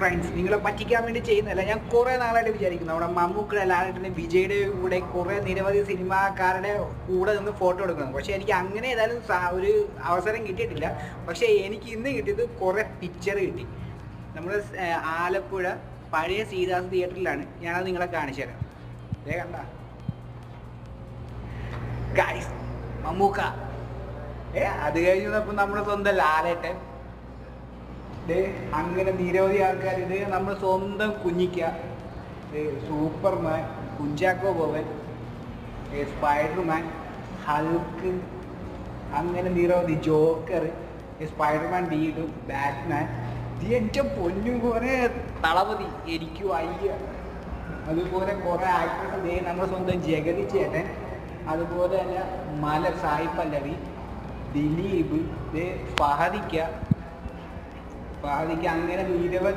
Friends നിങ്ങളെ പറ്റിക്കാൻ വേണ്ടി ചെയ്യുന്നതല്ല. ഞാൻ കുറേ നാളായിട്ട് വിചാരിക്കുന്നു. നമ്മുടെ മമ്മൂക്കയുടെ ലാലേട്ടന്റെ വിജയുടെ കൂടെ കുറേ നിരവധി സിനിമാക്കാരുടെ കൂടെ നിന്ന് ഫോട്ടോ എടുക്കുന്നു. പക്ഷേ എനിക്ക് അങ്ങനെ ഏതായാലും ഒരു അവസരം കിട്ടിയിട്ടില്ല. പക്ഷേ എനിക്ക് ഇന്ന് കിട്ടിയത് കുറേ പിക്ചർ കിട്ടി. നമ്മുടെ ആലപ്പുഴ പഴയ സീതാസ് തിയേറ്ററിലാണ് ഞാനത് നിങ്ങളെ കാണിച്ചു തരാം. ദേ കണ്ട. ഗൈസ് മമ്മൂക്ക. ഏ അത് കഴിഞ്ഞപ്പോൾ നമ്മുടെ സ്വന്തം ലാലേട്ടൻ അങ്ങനെ നിരവധി ആൾക്കാർ ഇത് നമ്മുടെ സ്വന്തം Kunjikka. Superman Kunchacko Boban Spiderman Hulk അങ്ങനെ നിരവധി ജോക്കർ സ്പൈഡർമാൻ ഡീഡു ബാറ്റ്മാൻ. എന്റെ പൊന്നും പോലെ തളപതി എനിക്കും അയ്യ. അതുപോലെ കുറേ ആക്ടേഴ്സ് ദേ നമ്മുടെ സ്വന്തം ജഗതി ചേട്ടൻ അതുപോലെ തന്നെ മല സായി പല്ലവി ദിലീപ് ദേ ഫഹദിക്ക පාලි ගංගන මීඩවද